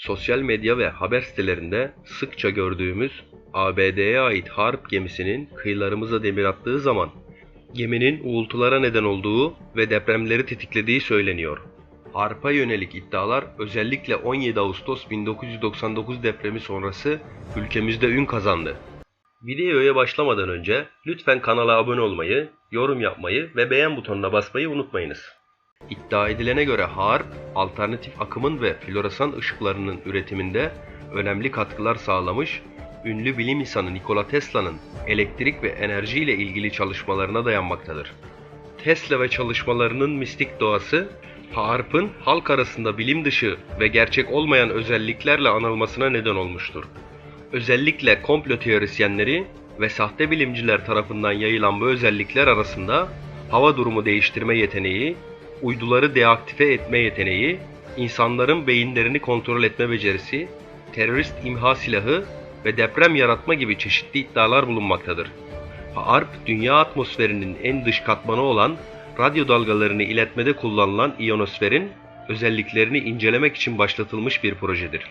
Sosyal medya ve haber sitelerinde sıkça gördüğümüz ABD'ye ait Harp gemisinin kıyılarımıza demir attığı zaman geminin uğultulara neden olduğu ve depremleri tetiklediği söyleniyor. Harp'a yönelik iddialar özellikle 17 Ağustos 1999 depremi sonrası ülkemizde ün kazandı. Videoya başlamadan önce lütfen kanala abone olmayı, yorum yapmayı ve beğen butonuna basmayı unutmayınız. İddia edilene göre HAARP, alternatif akımın ve floresan ışıklarının üretiminde önemli katkılar sağlamış, ünlü bilim insanı Nikola Tesla'nın elektrik ve enerji ile ilgili çalışmalarına dayanmaktadır. Tesla ve çalışmalarının mistik doğası, HAARP'ın halk arasında bilim dışı ve gerçek olmayan özelliklerle anılmasına neden olmuştur. Özellikle komplo teorisyenleri ve sahte bilimciler tarafından yayılan bu özellikler arasında hava durumu değiştirme yeteneği, uyduları deaktive etme yeteneği, insanların beyinlerini kontrol etme becerisi, terörist imha silahı ve deprem yaratma gibi çeşitli iddialar bulunmaktadır. HAARP, dünya atmosferinin en dış katmanı olan radyo dalgalarını iletmede kullanılan iyonosferin özelliklerini incelemek için başlatılmış bir projedir.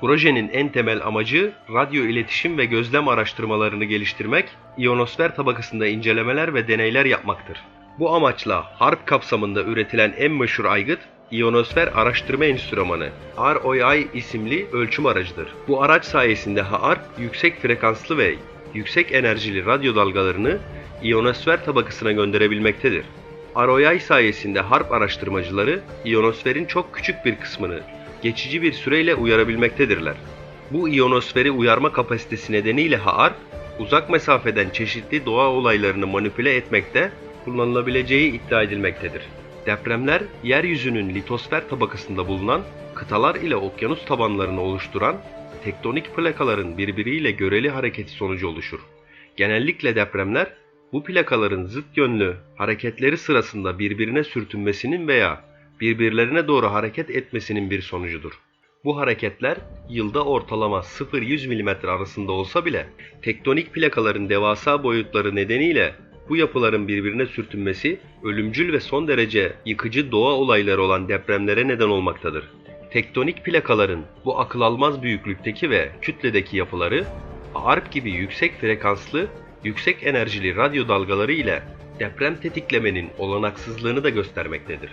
Projenin en temel amacı radyo iletişim ve gözlem araştırmalarını geliştirmek, iyonosfer tabakasında incelemeler ve deneyler yapmaktır. Bu amaçla HARP kapsamında üretilen en meşhur aygıt, İyonosfer Araştırma Enstrümanı ROI isimli ölçüm aracıdır. Bu araç sayesinde HARP yüksek frekanslı ve yüksek enerjili radyo dalgalarını iyonosfer tabakasına gönderebilmektedir. ROI sayesinde HARP araştırmacıları iyonosferin çok küçük bir kısmını geçici bir süreyle uyarabilmektedirler. Bu iyonosferi uyarma kapasitesi nedeniyle HAARP, uzak mesafeden çeşitli doğa olaylarını manipüle etmekte kullanılabileceği iddia edilmektedir. Depremler, yeryüzünün litosfer tabakasında bulunan kıtalar ile okyanus tabanlarını oluşturan tektonik plakaların birbiriyle göreli hareketi sonucu oluşur. Genellikle depremler bu plakaların zıt yönlü hareketleri sırasında birbirine sürtünmesinin veya birbirlerine doğru hareket etmesinin bir sonucudur. Bu hareketler yılda ortalama 0-100 mm arasında olsa bile tektonik plakaların devasa boyutları nedeniyle bu yapıların birbirine sürtünmesi ölümcül ve son derece yıkıcı doğa olayları olan depremlere neden olmaktadır. Tektonik plakaların bu akıl almaz büyüklükteki ve kütledeki yapıları ARP gibi yüksek frekanslı, yüksek enerjili radyo dalgaları ile deprem tetiklemenin olanaksızlığını da göstermektedir.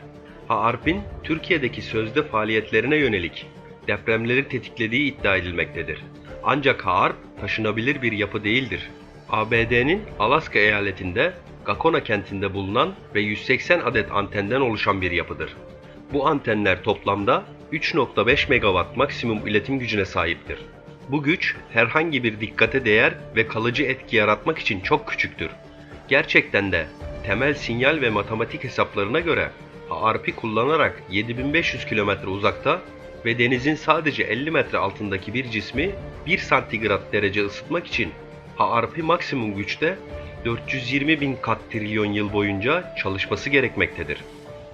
HAARP'in Türkiye'deki sözde faaliyetlerine yönelik depremleri tetiklediği iddia edilmektedir. Ancak HAARP taşınabilir bir yapı değildir. ABD'nin Alaska eyaletinde Gakona kentinde bulunan ve 180 adet antenden oluşan bir yapıdır. Bu antenler toplamda 3.5 megawatt maksimum iletim gücüne sahiptir. Bu güç herhangi bir dikkate değer ve kalıcı etki yaratmak için çok küçüktür. Gerçekten de temel sinyal ve matematik hesaplarına göre HAARP'i kullanarak 7500 kilometre uzakta ve denizin sadece 50 metre altındaki bir cismi 1 santigrat derece ısıtmak için HAARP'i maksimum güçte 420 bin kat trilyon yıl boyunca çalışması gerekmektedir.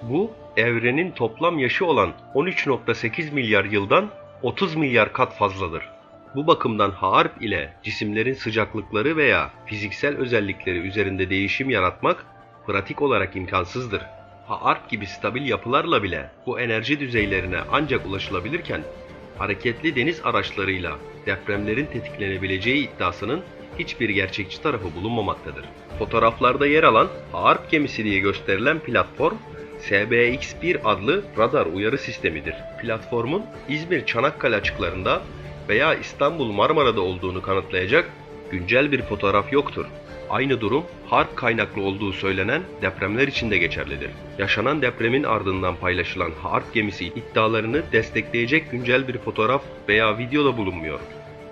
Bu, evrenin toplam yaşı olan 13.8 milyar yıldan 30 milyar kat fazladır. Bu bakımdan HAARP ile cisimlerin sıcaklıkları veya fiziksel özellikleri üzerinde değişim yaratmak pratik olarak imkansızdır. HAARP gibi stabil yapılarla bile bu enerji düzeylerine ancak ulaşılabilirken hareketli deniz araçlarıyla depremlerin tetiklenebileceği iddiasının hiçbir gerçekçi tarafı bulunmamaktadır. Fotoğraflarda yer alan HAARP gemisi diye gösterilen platform SBX-1 adlı radar uyarı sistemidir. Platformun İzmir Çanakkale açıklarında veya İstanbul Marmara'da olduğunu kanıtlayacak güncel bir fotoğraf yoktur. Aynı durum harp kaynaklı olduğu söylenen depremler için de geçerlidir. Yaşanan depremin ardından paylaşılan harp gemisi iddialarını destekleyecek güncel bir fotoğraf veya video da bulunmuyor.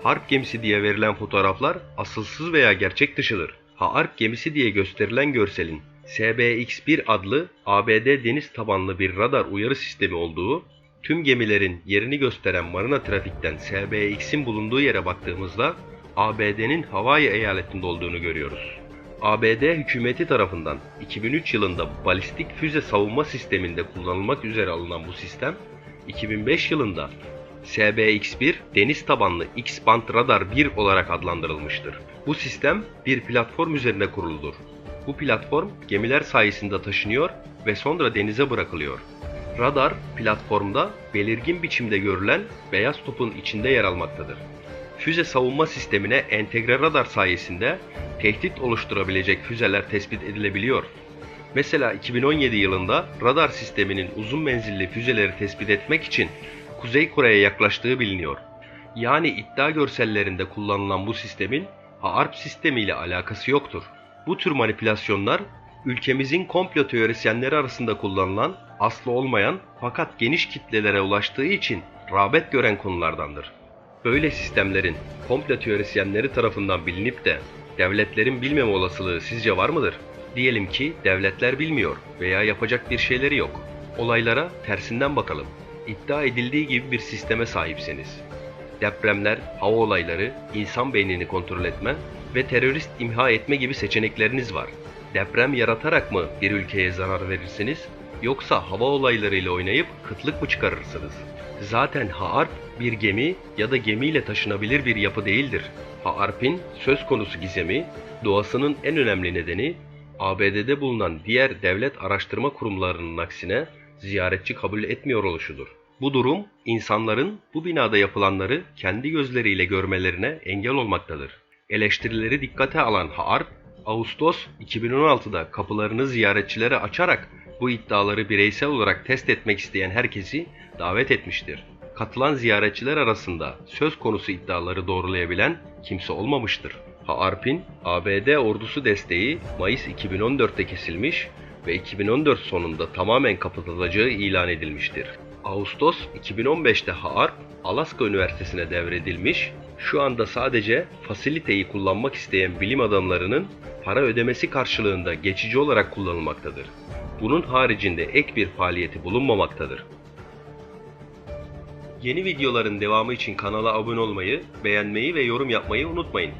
Harp gemisi diye verilen fotoğraflar asılsız veya gerçek dışıdır. Harp gemisi diye gösterilen görselin SBX-1 adlı ABD deniz tabanlı bir radar uyarı sistemi olduğu, tüm gemilerin yerini gösteren marina trafikten SBX'in bulunduğu yere baktığımızda ABD'nin Hawaii eyaletinde olduğunu görüyoruz. ABD hükümeti tarafından 2003 yılında balistik füze savunma sisteminde kullanılmak üzere alınan bu sistem, 2005 yılında SBX-1 deniz tabanlı X-band radar 1 olarak adlandırılmıştır. Bu sistem bir platform üzerine kuruludur. Bu platform gemiler sayesinde taşınıyor ve sonra denize bırakılıyor. Radar platformda belirgin biçimde görülen beyaz topun içinde yer almaktadır. Füze savunma sistemine entegre radar sayesinde tehdit oluşturabilecek füzeler tespit edilebiliyor. Mesela 2017 yılında radar sisteminin uzun menzilli füzeleri tespit etmek için Kuzey Kore'ye yaklaştığı biliniyor. Yani iddia görsellerinde kullanılan bu sistemin HAARP sistemiyle alakası yoktur. Bu tür manipülasyonlar ülkemizin komplo teorisyenleri arasında kullanılan aslı olmayan fakat geniş kitlelere ulaştığı için rağbet gören konulardandır. Böyle sistemlerin komplo teorisyenleri tarafından bilinip de devletlerin bilmeme olasılığı sizce var mıdır? Diyelim ki devletler bilmiyor veya yapacak bir şeyleri yok. Olaylara tersinden bakalım. İddia edildiği gibi bir sisteme sahipseniz. Depremler, hava olayları, insan beynini kontrol etme ve terörist imha etme gibi seçenekleriniz var. Deprem yaratarak mı bir ülkeye zarar verirsiniz yoksa hava olaylarıyla oynayıp kıtlık mı çıkarırsınız? Zaten HAARP bir gemi ya da gemiyle taşınabilir bir yapı değildir. HAARP'in söz konusu gizemi, doğasının en önemli nedeni ABD'de bulunan diğer devlet araştırma kurumlarının aksine ziyaretçi kabul etmiyor oluşudur. Bu durum insanların bu binada yapılanları kendi gözleriyle görmelerine engel olmaktadır. Eleştirileri dikkate alan HAARP, Ağustos 2016'da kapılarını ziyaretçilere açarak bu iddiaları bireysel olarak test etmek isteyen herkesi davet etmiştir. Katılan ziyaretçiler arasında söz konusu iddiaları doğrulayabilen kimse olmamıştır. HAARP'in ABD ordusu desteği Mayıs 2014'te kesilmiş ve 2014 sonunda tamamen kapatılacağı ilan edilmiştir. Ağustos 2015'te HAARP Alaska Üniversitesi'ne devredilmiş, şu anda sadece fasiliteyi kullanmak isteyen bilim adamlarının para ödemesi karşılığında geçici olarak kullanılmaktadır. Bunun haricinde ek bir faaliyeti bulunmamaktadır. Yeni videoların devamı için kanala abone olmayı, beğenmeyi ve yorum yapmayı unutmayın.